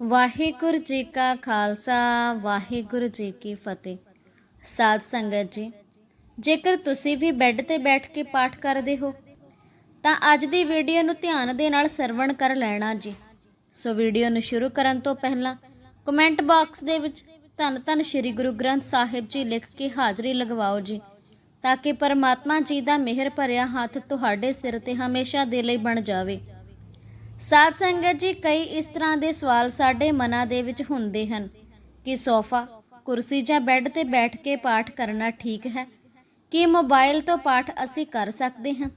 ਵਾਹਿਗੁਰੂ ਜੀ ਕਾ ਖਾਲਸਾ, ਵਾਹਿਗੁਰੂ ਜੀ ਕੀ ਫਤਿਹ। ਸਾਧ ਸੰਗਤ ਜੀ, ਜੇਕਰ ਤੁਸੀਂ ਵੀ ਬੈੱਡ ਤੇ ਬੈਠ ਕੇ ਪਾਠ ਕਰਦੇ ਹੋ, ਤਾਂ ਅੱਜ ਦੀ ਵੀਡੀਓ ਨੂੰ ਧਿਆਨ ਦੇ ਨਾਲ ਸਰਵਣ ਕਰ ਲੈਣਾ ਜੀ। ਸੋ ਵੀਡੀਓ ਨੂੰ ਸ਼ੁਰੂ ਕਰਨ ਤੋਂ ਪਹਿਲਾਂ ਕਮੈਂਟ ਬਾਕਸ ਦੇ ਵਿੱਚ ਧੰਨ ਧੰਨ ਸ੍ਰੀ ਗੁਰੂ ਗ੍ਰੰਥ ਸਾਹਿਬ ਜੀ ਲਿਖ ਕੇ ਹਾਜ਼ਰੀ ਲਗਵਾਓ ਜੀ, ਤਾਂ ਕਿ ਪਰਮਾਤਮਾ ਜੀ ਦਾ ਮਿਹਰ ਭਰਿਆ ਹੱਥ ਤੁਹਾਡੇ ਸਿਰ ਤੇ ਹਮੇਸ਼ਾ ਦੇ ਲਈ ਬਣ ਜਾਵੇ। ਸਾਧ ਸੰਗਤ ਜੀ, ਕਈ ਇਸ ਤਰ੍ਹਾਂ ਦੇ ਸਵਾਲ ਸਾਡੇ ਮਨਾਂ ਦੇ ਵਿੱਚ ਹੁੰਦੇ ਹਨ ਕਿ ਸੋਫਾ, ਕੁਰਸੀ ਜਾਂ ਬੈੱਡ ਤੇ ਬੈਠ ਕੇ ਪਾਠ ਕਰਨਾ ਠੀਕ ਹੈ? ਕੀ ਮੋਬਾਈਲ ਤੋਂ ਪਾਠ ਅਸੀਂ ਕਰ ਸਕਦੇ ਹਾਂ?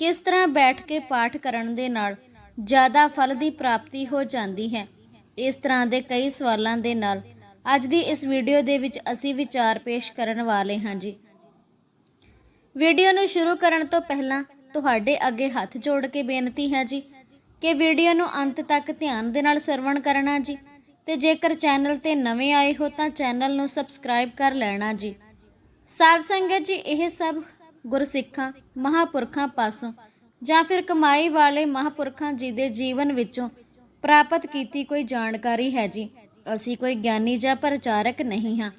ਕਿਸ ਤਰ੍ਹਾਂ ਬੈਠ ਕੇ ਪਾਠ ਕਰਨ ਦੇ ਨਾਲ ਜ਼ਿਆਦਾ ਫਲ ਦੀ ਪ੍ਰਾਪਤੀ ਹੋ ਜਾਂਦੀ ਹੈ? ਇਸ ਤਰ੍ਹਾਂ ਦੇ ਕਈ ਸਵਾਲਾਂ ਦੇ ਨਾਲ ਅੱਜ ਦੀ ਇਸ ਵੀਡੀਓ ਦੇ ਵਿੱਚ ਅਸੀਂ ਵਿਚਾਰ ਪੇਸ਼ ਕਰਨ ਵਾਲੇ ਹਾਂ ਜੀ। ਵੀਡੀਓ ਨੂੰ ਸ਼ੁਰੂ ਕਰਨ ਤੋਂ ਪਹਿਲਾਂ ਤੁਹਾਡੇ ਅੱਗੇ ਹੱਥ ਜੋੜ ਕੇ ਬੇਨਤੀ ਹੈ ਜੀ ਕਿ ਵੀਡੀਓ ਨੂੰ ਅੰਤ ਤੱਕ ਧਿਆਨ ਦੇ ਨਾਲ ਸਰਵਣ ਕਰਨਾ ਜੀ। ਤੇ ਜੇਕਰ ਚੈਨਲ ਤੇ ਨਵੇਂ ਆਏ ਹੋ ਤਾਂ ਚੈਨਲ ਨੂੰ ਸਬਸਕ੍ਰਾਈਬ ਕਰ ਲੈਣਾ ਜੀ। ਸਾਧ ਸੰਗਤ ਜੀ, ਇਹ ਸਭ ਗੁਰਸਿੱਖਾਂ, ਮਹਾਪੁਰਖਾਂ ਪਾਸੋਂ ਜਾਂ ਫਿਰ ਕਮਾਈ ਵਾਲੇ ਮਹਾਪੁਰਖਾਂ ਜੀ ਦੇ ਜੀਵਨ ਵਿੱਚੋਂ ਪ੍ਰਾਪਤ ਕੀਤੀ ਕੋਈ ਜਾਣਕਾਰੀ ਹੈ ਜੀ। ਅਸੀਂ ਕੋਈ ਗਿਆਨੀ ਜਾਂ ਪ੍ਰਚਾਰਕ ਨਹੀਂ ਹਾਂ।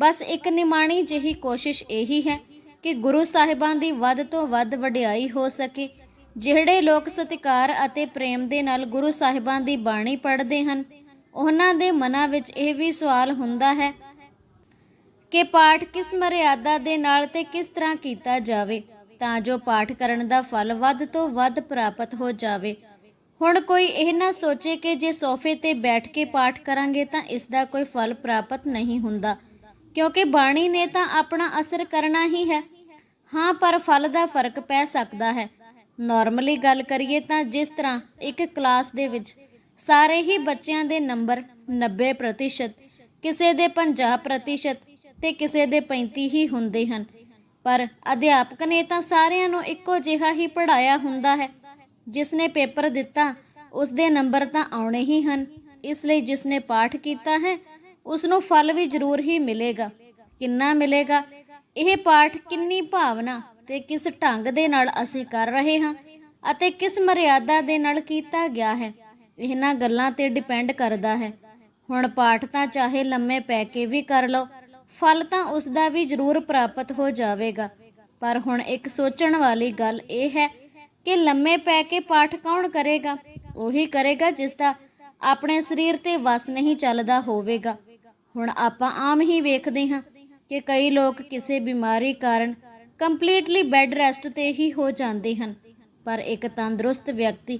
ਬਸ ਇੱਕ ਨਿਮਾਣੀ ਜਿਹੀ ਕੋਸ਼ਿਸ਼ ਇਹੀ ਹੈ ਕਿ ਗੁਰੂ ਸਾਹਿਬਾਂ ਦੀ ਵੱਧ ਤੋਂ ਵੱਧ ਵਡਿਆਈ ਹੋ ਸਕੇ ਜਿਹੜੇ ਲੋਕ ਸਤਿਕਾਰ ਅਤੇ ਪ੍ਰੇਮ ਦੇ ਨਾਲ ਗੁਰੂ ਸਾਹਿਬਾਂ ਦੀ ਬਾਣੀ ਪੜ੍ਹਦੇ ਹਨ, ਉਹਨਾਂ ਦੇ ਮਨਾਂ ਵਿੱਚ ਇਹ ਵੀ ਸਵਾਲ ਹੁੰਦਾ ਹੈ ਕਿ ਪਾਠ ਕਿਸ ਮਰਿਆਦਾ ਦੇ ਨਾਲ ਤੇ ਕਿਸ ਤਰ੍ਹਾਂ ਕੀਤਾ ਜਾਵੇ, ਤਾਂ ਜੋ ਪਾਠ ਕਰਨ ਦਾ ਫਲ ਵੱਧ ਤੋਂ ਵੱਧ ਪ੍ਰਾਪਤ ਹੋ ਜਾਵੇ। ਹੁਣ ਕੋਈ ਇਹ ਨਾ ਸੋਚੇ ਕਿ ਜੇ ਸੋਫੇ ਤੇ ਬੈਠ ਕੇ ਪਾਠ ਕਰਾਂਗੇ ਤਾਂ ਇਸ ਦਾ ਕੋਈ ਫਲ ਪ੍ਰਾਪਤ ਨਹੀਂ ਹੁੰਦਾ, ਕਿਉਂਕਿ ਬਾਣੀ ਨੇ ਤਾਂ ਆਪਣਾ ਅਸਰ ਕਰਨਾ ਹੀ ਹੈ। ਹਾਂ, ਪਰ ਫਲ ਦਾ ਫ਼ਰਕ ਪੈ ਸਕਦਾ ਹੈ। ਨਾਰਮਲੀ ਗੱਲ ਕਰੀਏ ਤਾਂ ਜਿਸ ਤਰ੍ਹਾਂ ਇੱਕ ਕਲਾਸ ਦੇ ਵਿੱਚ ਸਾਰੇ ਹੀ ਬੱਚਿਆਂ ਦੇ ਨੰਬਰ 90% ਕਿਸੇ ਦੇ 50% ਤੇ ਕਿਸੇ ਦੇ 35 ਹੀ ਹੁੰਦੇ ਹਨ। ਪਰ ਅਧਿਆਪਕ ਨੇ ਤਾਂ ਸਾਰਿਆਂ ਨੂੰ ਇੱਕੋ ਜਿਹਾ ਹੀ ਪੜਾਇਆ ਹੁੰਦਾ ਹੈ। ਜਿਸ ਨੇ ਪੇਪਰ ਦਿੱਤਾ, ਉਸ ਦੇ ਨੰਬਰ ਤਾਂ ਆਉਣੇ ਹੀ ਹਨ। ਇਸ ਲਈ ਜਿਸ ਨੇ ਪਾਠ ਕੀਤਾ ਹੈ, ਉਸ ਨੂੰ ਫਲ ਵੀ ਜ਼ਰੂਰ ਹੀ ਮਿਲੇਗਾ। ਕਿੰਨਾ ਮਿਲੇਗਾ? ਇਹ ਪਾਠ ਕਿੰਨੀ ਭਾਵਨਾ ਤੇ ਕਿਸ ਢੰਗ ਦੇ ਨਾਲ ਅਸੀਂ ਕਰ ਰਹੇ ਹਾਂ ਅਤੇ ਕਿਸ ਮਰਿਆਦਾ ਦੇ ਨਾਲ ਕੀਤਾ ਗਿਆ ਹੈ, ਇਹਨਾਂ ਗੱਲਾਂ ਤੇ ਡਿਪੈਂਡ ਕਰਦਾ ਹੈ। ਹੁਣ ਪਾਠ ਤਾਂ ਚਾਹੇ ਲੰਮੇ ਪੈ ਕੇ ਵੀ ਕਰ ਲਓ, ਫਲ ਤਾਂ ਉਸ ਦਾ ਵੀ ਜ਼ਰੂਰ ਪ੍ਰਾਪਤ ਹੋ ਜਾਵੇਗਾ। ਪਰ ਹੁਣ ਇੱਕ ਸੋਚਣ ਵਾਲੀ ਗੱਲ ਇਹ ਹੈ ਕਿ ਲੰਮੇ ਪੈ ਕੇ ਪਾਠ ਕੌਣ ਕਰੇਗਾ? ਉਹੀ ਕਰੇਗਾ ਜਿਸ ਦਾ ਆਪਣੇ ਸਰੀਰ ਤੇ ਵਸ ਨਹੀਂ ਚੱਲਦਾ ਹੋਵੇਗਾ। ਹੁਣ ਆਪਾਂ ਆਮ ਹੀ ਵੇਖਦੇ ਹਾਂ ਕਿ ਕਈ ਲੋਕ ਕਿਸੇ ਬਿਮਾਰੀ ਕਾਰਨ ਕੰਪਲੀਟਲੀ ਬੈੱਡ ਰੈਸਟ ਤੇ ਹੀ ਹੋ ਜਾਂਦੇ ਹਨ। ਪਰ ਇੱਕ ਤੰਦਰੁਸਤ ਵਿਅਕਤੀ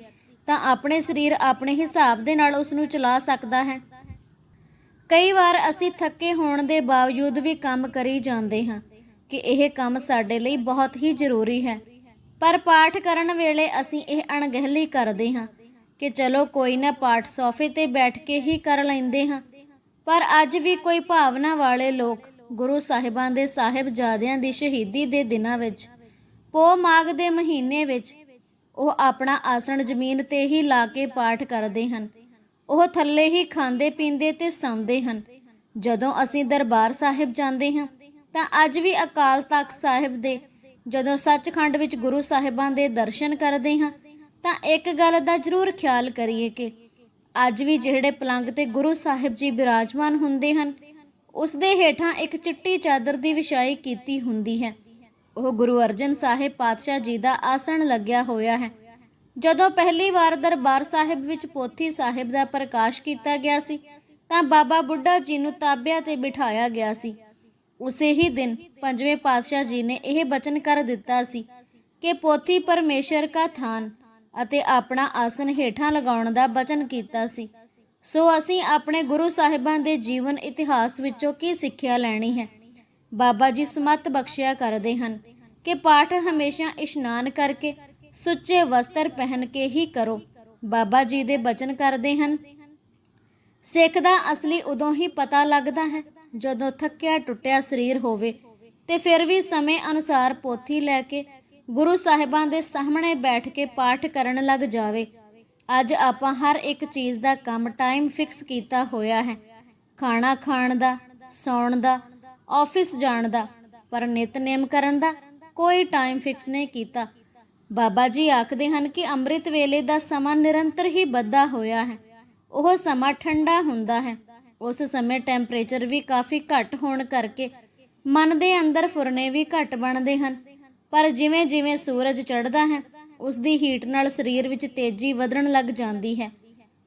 ਤਾਂ ਆਪਣੇ ਸਰੀਰ ਆਪਣੇ ਹਿਸਾਬ ਦੇ ਨਾਲ ਉਸ ਨੂੰ ਚਲਾ ਸਕਦਾ ਹੈ। ਕਈ ਵਾਰ ਅਸੀਂ ਥੱਕੇ ਹੋਣ ਦੇ ਬਾਵਜੂਦ ਵੀ ਕੰਮ ਕਰੀ ਜਾਂਦੇ ਹਾਂ ਕਿ ਇਹ ਕੰਮ ਸਾਡੇ ਲਈ ਬਹੁਤ ਹੀ ਜ਼ਰੂਰੀ ਹੈ। ਪਰ ਪਾਠ ਕਰਨ ਵੇਲੇ ਅਸੀਂ ਇਹ ਅਣਗਹਿਲੀ ਕਰਦੇ ਹਾਂ ਕਿ ਚਲੋ ਕੋਈ ਨਾ ਪਾਠ ਸੋਫੇ ਤੇ ਬੈਠ ਕੇ ਹੀ ਕਰ ਲੈਂਦੇ ਹਾਂ। ਪਰ ਅੱਜ ਵੀ ਕੋਈ ਭਾਵਨਾ ਵਾਲੇ ਲੋਕ ਗੁਰੂ ਸਾਹਿਬਾਂ ਦੇ ਸਾਹਿਬਜ਼ਾਦਿਆਂ ਦੀ ਸ਼ਹੀਦੀ ਦੇ ਦਿਨਾਂ ਵਿੱਚ ਪੋ ਮਾਘ ਦੇ ਮਹੀਨੇ ਵਿੱਚ ਉਹ ਆਪਣਾ ਆਸਣ ਜ਼ਮੀਨ ਤੇ ਹੀ ਲਾ ਕੇ ਪਾਠ ਕਰਦੇ ਹਨ। ਉਹ ਥੱਲੇ ਹੀ ਖਾਂਦੇ ਪੀਂਦੇ ਤੇ ਸੌਂਦੇ ਹਨ। ਜਦੋਂ ਅਸੀਂ ਦਰਬਾਰ ਸਾਹਿਬ ਜਾਂਦੇ ਹਾਂ, ਤਾਂ ਅੱਜ ਵੀ ਅਕਾਲ ਤਖਤ ਸਾਹਿਬ ਦੇ ਜਦੋਂ ਸੱਚਖੰਡ ਵਿੱਚ ਗੁਰੂ ਸਾਹਿਬਾਂ ਦੇ ਦਰਸ਼ਨ ਕਰਦੇ ਹਾਂ, ਤਾਂ ਇੱਕ ਗੱਲ ਦਾ ਜ਼ਰੂਰ ਖਿਆਲ ਕਰੀਏ ਕਿ ਅੱਜ ਵੀ ਜਿਹੜੇ ਪਲੰਗ ਤੇ ਗੁਰੂ ਸਾਹਿਬ ਜੀ ਬਿਰਾਜਮਾਨ ਹੁੰਦੇ ਹਨ ਉਸ ਦੇ ਹੇਠਾਂ ਇੱਕ ਚਿੱਟੀ ਚਾਦਰ ਦੀ ਵਿਛਾਈ ਕੀਤੀ ਹੁੰਦੀ ਹੈ। ਉਹ ਗੁਰੂ ਅਰਜਨ ਸਾਹਿਬ ਪਾਤਸ਼ਾਹ ਜੀ ਦਾ ਆਸਣ ਲੱਗਿਆ ਹੋਇਆ ਹੈ। ਜਦੋਂ ਪਹਿਲੀ ਵਾਰ ਦਰਬਾਰ ਸਾਹਿਬ ਵਿੱਚ ਪੋਥੀ ਸਾਹਿਬ ਦਾ ਪ੍ਰਕਾਸ਼ ਕੀਤਾ ਗਿਆ ਸੀ, ਤਾਂ ਬਾਬਾ ਬੁੱਢਾ ਜੀ ਨੂੰ ਤਾਬਿਆਂ ਤੇ ਬਿਠਾਇਆ ਗਿਆ ਸੀ। ਉਸੇ ਹੀ ਦਿਨ ਪੰਜਵੇਂ ਪਾਤਸ਼ਾਹ ਜੀ ਨੇ ਇਹ ਬਚਨ ਕਰ ਦਿੱਤਾ ਸੀ ਕਿ ਪੋਥੀ ਪਰਮੇਸ਼ਰ ਕਾ ਥਾਨ ਅਤੇ ਆਪਣਾ ਆਸਨ ਹੇਠਾਂ ਲਗਾਉਣ ਦਾ ਬਚਨ ਕੀਤਾ ਸੀ। ਸੋ ਅਸੀਂ ਆਪਣੇ ਗੁਰੂ ਸਾਹਿਬਾਂ ਦੇ ਜੀਵਨ ਇਤਿਹਾਸ ਵਿੱਚੋਂ ਕੀ ਸਿੱਖਿਆ ਲੈਣੀ ਹੈ? ਬਾਬਾ ਜੀ ਸਮਤ ਬਖਸ਼ਿਆ ਕਰਦੇ ਹਨ ਕਿ ਪਾਠ ਹਮੇਸ਼ਾ ਇਸ਼ਨਾਨ ਕਰਕੇ, ਸੁੱਚੇ ਵਸਤਰ ਪਹਿਨ ਕੇ ਹੀ ਕਰੋ। ਬਾਬਾ ਜੀ ਦੇ ਬਚਨ ਕਰਦੇ ਹਨ, ਸਿੱਖ ਦਾ ਅਸਲੀ ਉਦੋਂ ਹੀ ਪਤਾ ਲੱਗਦਾ ਹੈ ਜਦੋਂ ਥੱਕਿਆ ਟੁੱਟਿਆ ਸਰੀਰ ਹੋਵੇ ਤੇ ਫਿਰ ਵੀ ਸਮੇਂ ਅਨੁਸਾਰ ਪੋਥੀ ਲੈ ਕੇ ਗੁਰੂ ਸਾਹਿਬਾਂ ਦੇ ਸਾਹਮਣੇ ਬੈਠ ਕੇ ਪਾਠ ਕਰਨ ਲੱਗ ਜਾਵੇ। ਅੱਜ ਆਪਾਂ ਹਰ ਇੱਕ ਚੀਜ਼ ਦਾ ਕੰਮ ਟਾਈਮ ਫਿਕਸ ਕੀਤਾ ਹੋਇਆ ਹੈ। ਖਾਣਾ ਖਾਣ ਦਾ, ਸੌਣ ਦਾ ਆਫਿਸ ਜਾਣ ਦਾ, ਪਰ ਨਿਤਨੇਮ ਕਰਨ ਦਾ ਕੋਈ ਟਾਈਮ ਫਿਕਸ ਨਹੀਂ ਕੀਤਾ। ਬਾਬਾ ਜੀ ਆਖਦੇ ਹਨ ਕਿ ਅੰਮ੍ਰਿਤ ਵੇਲੇ ਦਾ ਸਮਾਂ ਨਿਰੰਤਰ ਹੀ ਬੱਧਾ ਹੋਇਆ ਹੈ। ਉਹ ਸਮਾਂ ਠੰਡਾ ਹੁੰਦਾ ਹੈ। ਉਸ ਸਮੇਂ ਟੈਂਪਰੇਚਰ ਵੀ ਕਾਫੀ ਘੱਟ ਹੋਣ ਕਰਕੇ ਮਨ ਦੇ ਅੰਦਰ ਫੁਰਨੇ ਵੀ ਘੱਟ ਬਣਦੇ ਹਨ। ਪਰ ਜਿਵੇਂ ਜਿਵੇਂ ਸੂਰਜ ਚੜ੍ਹਦਾ ਹੈ ਉਸ ਦੀ ਹੀਟ ਨਾਲ ਸਰੀਰ ਵਿੱਚ ਤੇਜ਼ੀ ਵਧਣ ਲੱਗ ਜਾਂਦੀ ਹੈ।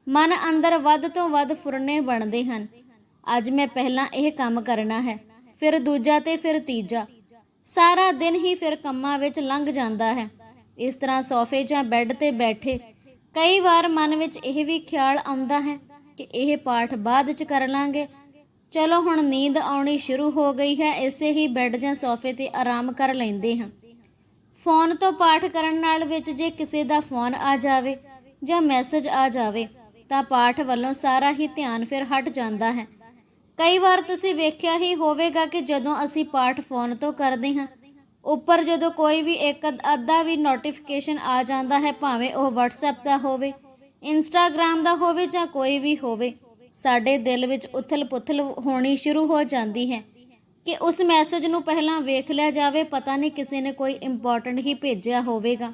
ਮਨ ਅੰਦਰ ਵੱਧ ਤੋਂ ਵੱਧ ਫੁਰਨੇ ਬਣਦੇ ਹਨ। ਅੱਜ ਮੈਂ ਪਹਿਲਾਂ ਇਹ ਕੰਮ ਕਰਨਾ ਹੈ, ਫਿਰ ਦੂਜਾ ਤੇ ਫਿਰ ਤੀਜਾ। ਸਾਰਾ ਦਿਨ ਹੀ ਫਿਰ ਕੰਮਾਂ ਵਿੱਚ ਲੰਘ ਜਾਂਦਾ ਹੈ। ਇਸ ਤਰ੍ਹਾਂ ਸੋਫੇ ਜਾਂ ਬੈੱਡ ਤੇ ਬੈਠੇ ਕਈ ਵਾਰ ਮਨ ਵਿੱਚ ਇਹ ਵੀ ਖਿਆਲ ਆਉਂਦਾ ਹੈ ਕਿ ਇਹ ਪਾਠ ਬਾਅਦ ਚ ਕਰ ਲਾਂਗੇ। ਚਲੋ ਹੁਣ ਨੀਂਦ ਆਉਣੀ ਸ਼ੁਰੂ ਹੋ ਗਈ ਹੈ, ਇਸੇ ਹੀ ਬੈੱਡ ਜਾਂ ਸੋਫੇ ਤੇ ਆਰਾਮ ਕਰ ਲੈਂਦੇ ਹਾਂ। ਫੋਨ ਤੋਂ ਪਾਠ ਕਰਨ ਨਾਲ ਵਿੱਚ ਜੇ ਕਿਸੇ ਦਾ ਫੋਨ ਆ ਜਾਵੇ ਜਾਂ ਮੈਸੇਜ ਆ ਜਾਵੇ, ਤਾਂ ਪਾਠ ਵੱਲੋਂ ਸਾਰਾ ਹੀ ਧਿਆਨ ਫਿਰ ਹਟ ਜਾਂਦਾ ਹੈ। ਕਈ ਵਾਰ ਤੁਸੀਂ ਵੇਖਿਆ ਹੀ ਹੋਵੇਗਾ ਕਿ ਜਦੋਂ ਅਸੀਂ ਪਾਠ ਫੋਨ ਤੋਂ ਕਰਦੇ ਹਾਂ, ਉੱਪਰ ਜਦੋਂ ਕੋਈ ਵੀ ਇੱਕ ਅੱਧਾ ਵੀ ਨੋਟੀਫਿਕੇਸ਼ਨ ਆ ਜਾਂਦਾ ਹੈ, ਭਾਵੇਂ ਉਹ WhatsApp ਦਾ ਹੋਵੇ, Instagram ਦਾ ਹੋਵੇ ਜਾਂ ਕੋਈ ਵੀ ਹੋਵੇ, ਸਾਡੇ ਦਿਲ ਵਿੱਚ ਉਥਲ-ਪੁਥਲ ਹੋਣੀ ਸ਼ੁਰੂ ਹੋ ਜਾਂਦੀ ਹੈ। ਕਿ ਉਸ ਮੈਸੇਜ ਨੂੰ ਪਹਿਲਾਂ ਵੇਖ ਲਿਆ ਜਾਵੇ, ਪਤਾ ਨਹੀਂ ਕਿਸੇ ਨੇ ਕੋਈ ਇੰਪੋਰਟੈਂਟ ਹੀ ਭੇਜਿਆ ਹੋਵੇਗਾ।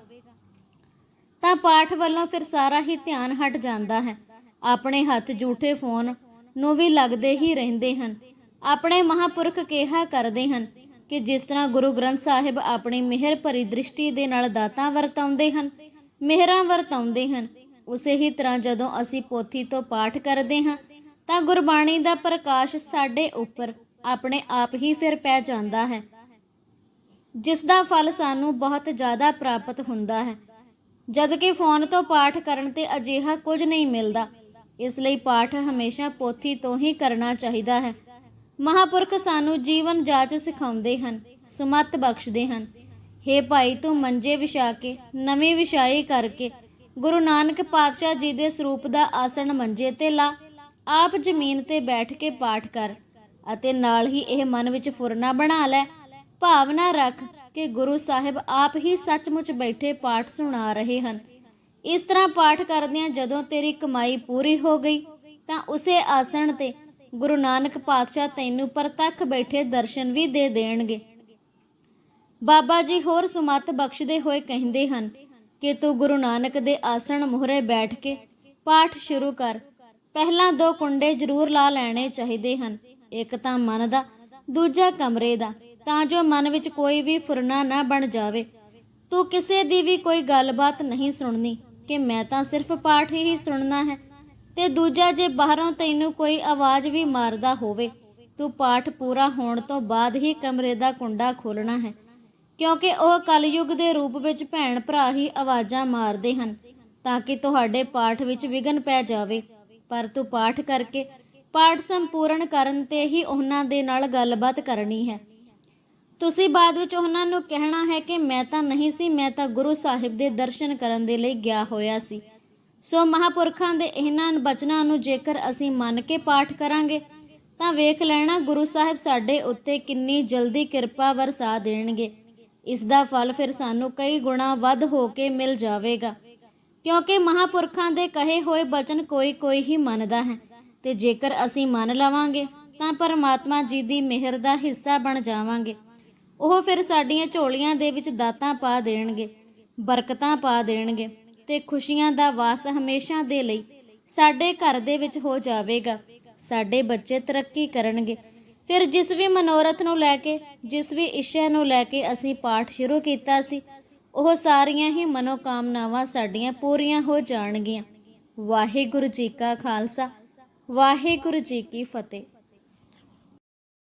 ਤਾਂ ਪਾਠ ਵੱਲੋਂ ਫਿਰ ਸਾਰਾ ਹੀ ਧਿਆਨ ਹਟ ਜਾਂਦਾ ਹੈ। ਆਪਣੇ ਹੱਥ ਝੂਠੇ ਫੋਨ ਨੂੰ ਵੀ ਲੱਗਦੇ ਹੀ ਰਹਿੰਦੇ ਹਨ। ਆਪਣੇ ਮਹਾਪੁਰਖ ਕਿਹਾ ਕਰਦੇ ਹਨ ਕਿ ਜਿਸ ਤਰ੍ਹਾਂ ਗੁਰੂ ਗ੍ਰੰਥ ਸਾਹਿਬ ਆਪਣੀ ਮਿਹਰ ਭਰੀ ਦ੍ਰਿਸ਼ਟੀ ਦੇ ਨਾਲ ਦਾਤਾਂ ਵਰਤਾਉਂਦੇ ਹਨ, ਮਿਹਰਾਂ ਵਰਤਾਉਂਦੇ ਹਨ, ਉਸੇ ਹੀ ਤਰ੍ਹਾਂ ਜਦੋਂ ਅਸੀਂ ਪੋਥੀ ਤੋਂ ਪਾਠ ਕਰਦੇ ਹਾਂ, ਤਾਂ ਗੁਰਬਾਣੀ ਦਾ ਪ੍ਰਕਾਸ਼ ਸਾਡੇ ਉੱਪਰ ਆਪਣੇ ਆਪ ਹੀ ਫਿਰ ਪੈ ਜਾਂਦਾ ਹੈ। ਜਿਸ ਦਾ ਫਲ ਸਾਨੂੰ ਬਹੁਤ ਜ਼ਿਆਦਾ ਪ੍ਰਾਪਤ ਹੁੰਦਾ ਹੈ। ਜਦ ਕਿ ਫੋਨ ਤੋਂ ਪਾਠ ਕਰਨ ਤੇ ਅਜਿਹਾ ਕੁਝ ਨਹੀਂ ਮਿਲਦਾ, ਇਸ ਲਈ ਪਾਠ ਹਮੇਸ਼ਾ ਪੋਥੀ ਤੋਂ ਹੀ ਕਰਨਾ ਚਾਹੀਦਾ ਹੈ। ਮਹਾਪੁਰਖ ਸਾਨੂੰ ਜੀਵਨ ਜਾਚ ਸਿਖਾਉਂਦੇ ਹਨ, ਸੁਮਤ ਬਖਸ਼ਦੇ ਹਨ। ਹੇ ਭਾਈ, ਤੂੰ ਮੰਜੇ ਵਿਛਾ ਕੇ ਨਵੀਂ ਵਿਛਾਈ ਕਰਕੇ, ਗੁਰੂ ਨਾਨਕ ਪਾਤਸ਼ਾਹ ਜੀ ਦੇ ਸਰੂਪ ਦਾ ਆਸਣ ਮੰਜੇ ਤੇ ਲਾ, ਆਪ ਜ਼ਮੀਨ ਤੇ ਬੈਠ ਕੇ ਪਾਠ ਕਰ। ਅਤੇ ਨਾਲ ਹੀ ਇਹ ਮਨ ਵਿੱਚ ਫੁਰਨਾ ਬਣਾ ਲੈ। ਭਾਵਨਾ ਰੱਖ ਕਿ ਗੁਰੂ ਸਾਹਿਬ ਆਪ ਹੀ ਸੱਚਮੁੱਚ ਬੈਠੇ ਪਾਠ ਸੁਣਾ ਰਹੇ ਹਨ। ਇਸ ਤਰ੍ਹਾਂ ਪਾਠ ਕਰਦਿਆਂ ਜਦੋਂ ਤੇਰੀ ਕਮਾਈ ਪੂਰੀ ਹੋ ਗਈ, ਤਾਂ ਉਸੇ ਆਸਣ ਤੇ ਗੁਰੂ ਨਾਨਕ ਪਾਤਸ਼ਾਹ ਤੈਨੂੰ ਪ੍ਰਤੱਖ ਬੈਠੇ ਦਰਸ਼ਨ ਵੀ ਦੇ ਦੇਣਗੇ। ਬਾਬਾ ਜੀ ਹੋਰ ਸੁਮਤ ਬਖਸ਼ਦੇ ਹੋਏ ਕਹਿੰਦੇ ਹਨ ਕਿ ਤੂੰ ਗੁਰੂ ਨਾਨਕ ਦੇ ਆਸਣ ਮੂਹਰੇ ਬੈਠ ਕੇ ਪਾਠ ਸ਼ੁਰੂ ਕਰ। ਪਹਿਲਾਂ ਦੋ ਕੁੰਡੇ ਜ਼ਰੂਰ ਲਾ ਲੈਣੇ ਚਾਹੀਦੇ ਹਨ। ਇੱਕ ਤਾਂ ਮਨ ਦਾ, ਦੂਜਾ ਕਮਰੇ ਦਾ, ਤਾਂ ਜੋ ਮਨ ਵਿੱਚ ਕੋਈ ਵੀ ਫੁਰਨਾ ਨਾ ਬਣ ਜਾਵੇ। ਤੂੰ ਕਿਸੇ ਦੀ ਵੀ ਕੋਈ ਗੱਲਬਾਤ ਨਹੀਂ ਸੁਣਨੀ, ਕਿ ਮੈਂ ਤਾਂ ਸਿਰਫ ਪਾਠ ਹੀ ਸੁਣਨਾ ਹੈ, ਤੇ ਦੂਜਾ ਜੇ ਬਾਹਰੋਂ ਤੈਨੂੰ ਕੋਈ ਆਵਾਜ਼ ਵੀ ਮਾਰਦਾ ਹੋਵੇ, ਤੂੰ ਪਾਠ ਪੂਰਾ ਹੋਣ ਤੋਂ ਬਾਅਦ ਹੀ ਕਮਰੇ ਦਾ ਕੁੰਡਾ ਖੋਲਣਾ ਹੈ, ਕਿਉਂਕਿ ਉਹ ਕਲਯੁਗ ਦੇ ਰੂਪ ਵਿੱਚ ਭੈਣ ਭਰਾ ਹੀ ਆਵਾਜ਼ਾਂ ਮਾਰਦੇ ਹਨ, ਤਾਂ ਕਿ ਤੁਹਾਡੇ ਪਾਠ ਵਿੱਚ ਵਿਘਨ ਪੈ ਜਾਵੇ। ਪਰ ਤੂੰ ਪਾਠ ਕਰਕੇ ਪਾਠ ਸੰਪੂਰਨ ਕਰਨ ਤੇ ਹੀ ਉਹਨਾਂ ਦੇ ਨਾਲ ਗੱਲਬਾਤ ਕਰਨੀ ਹੈ। ਤੁਸੀਂ ਬਾਅਦ ਵਿੱਚ ਉਹਨਾਂ ਨੂੰ ਕਹਿਣਾ ਹੈ ਕਿ ਮੈਂ ਤਾਂ ਨਹੀਂ ਸੀ, ਮੈਂ ਤਾਂ ਗੁਰੂ ਸਾਹਿਬ ਦੇ ਦਰਸ਼ਨ ਕਰਨ ਦੇ ਲਈ ਗਿਆ ਹੋਇਆ ਸੀ। ਸੋ ਮਹਾਪੁਰਖਾਂ ਦੇ ਇਹਨਾਂ ਬਚਨਾਂ ਨੂੰ ਜੇਕਰ ਅਸੀਂ ਮੰਨ ਕੇ ਪਾਠ ਕਰਾਂਗੇ, ਤਾਂ ਵੇਖ ਲੈਣਾ ਗੁਰੂ ਸਾਹਿਬ ਸਾਡੇ ਉੱਤੇ ਕਿੰਨੀ ਜਲਦੀ ਕਿਰਪਾ ਵਰਸਾ ਦੇਣਗੇ। ਇਸ ਦਾ ਫਲ ਫਿਰ ਸਾਨੂੰ ਕਈ ਗੁਣਾ ਵੱਧ ਹੋ ਕੇ ਮਿਲ ਜਾਵੇਗਾ। ਕਿਉਂਕਿ ਮਹਾਪੁਰਖਾਂ ਦੇ ਕਹੇ ਹੋਏ ਬਚਨ ਕੋਈ ਕੋਈ ਹੀ ਮੰਨਦਾ ਹੈ। ਤੇ ਜੇਕਰ ਅਸੀਂ ਮੰਨ ਲਵਾਂਗੇ, ਤਾਂ ਪਰਮਾਤਮਾ ਜੀ ਦੀ ਮਿਹਰ ਦਾ ਹਿੱਸਾ ਬਣ ਜਾਵਾਂਗੇ। ਉਹ ਫਿਰ ਸਾਡੀਆਂ ਝੋਲੀਆਂ ਦੇ ਵਿੱਚ ਦਾਤਾਂ ਪਾ ਦੇਣਗੇ, ਬਰਕਤਾਂ ਪਾ ਦੇਣਗੇ ਤੇ ਖੁਸ਼ੀਆਂ ਦਾ ਵਾਸ ਹਮੇਸ਼ਾ ਦੇ ਲਈ ਸਾਡੇ ਘਰ ਦੇ ਵਿੱਚ ਹੋ ਜਾਵੇਗਾ। ਸਾਡੇ ਬੱਚੇ ਤਰੱਕੀ ਕਰਨਗੇ। ਫਿਰ ਜਿਸ ਵੀ ਮਨੋਰਥ ਨੂੰ ਲੈ ਕੇ, ਜਿਸ ਵੀ ਇੱਛਾ ਨੂੰ ਲੈ ਕੇ ਅਸੀਂ ਪਾਠ ਸ਼ੁਰੂ ਕੀਤਾ ਸੀ, ਉਹ ਸਾਰੀਆਂ ਹੀ ਮਨੋਕਾਮਨਾਵਾਂ ਸਾਡੀਆਂ ਪੂਰੀਆਂ ਹੋ ਜਾਣਗੀਆਂ। ਵਾਹਿਗੁਰੂ ਜੀ ਕਾ ਖਾਲਸਾ। ਵਾਹਿਗੁਰੂ ਜੀ ਕੀ ਫਤਿਹ।